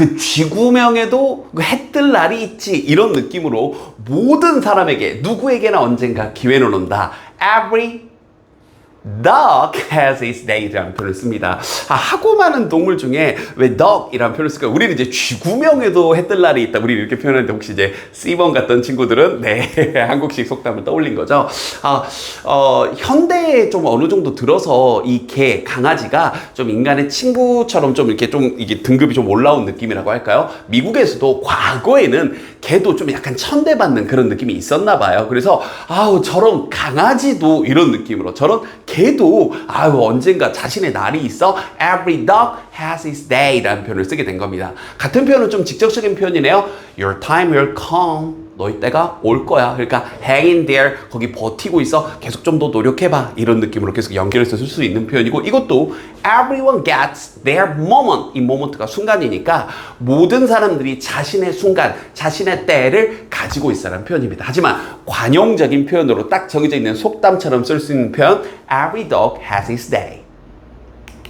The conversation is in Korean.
그 쥐구명에도 그 해뜰 날이 있지 이런 느낌으로 모든 사람에게 누구에게나 언젠가 기회는 온다. Every dog has its day라는 표현을 씁니다. 아, 하고 많은 동물 중에 왜 dog이라는 표현을 쓸까요? 우리는 이제 쥐구명에도 해뜰 날이 있다. 우리 이렇게 표현하는데 혹시 이제 C번 갔던 친구들은 네 한국식 속담을 떠올린 거죠. 아, 어, 현대에 좀 어느 정도 들어서 이 개, 강아지가 좀 인간의 친구처럼 좀 이렇게 좀 이게 등급이 좀 올라온 느낌이라고 할까요? 미국에서도 과거에는 개도 좀 약간 천대받는 그런 느낌이 있었나 봐요. 그래서 아우 저런 강아지도 이런 느낌으로 저런 개도 아유 언젠가 자신의 날이 있어 every dog has its day라는 표현을 쓰게 된 겁니다. 같은 표현은 좀 직접적인 표현이네요. Your time will come. 너희 때가 올 거야. 그러니까 hang in there. 거기 버티고 있어. 계속 좀 더 노력해봐. 이런 느낌으로 계속 연결해서 쓸 수 있는 표현이고 이것도 everyone gets their moment. 이 moment가 순간이니까 모든 사람들이 자신의 순간, 자신의 때를 가지고 있어라는 표현입니다. 하지만 관용적인 표현으로 딱 정해져 있는 속담처럼 쓸 수 있는 표현 every dog has its day.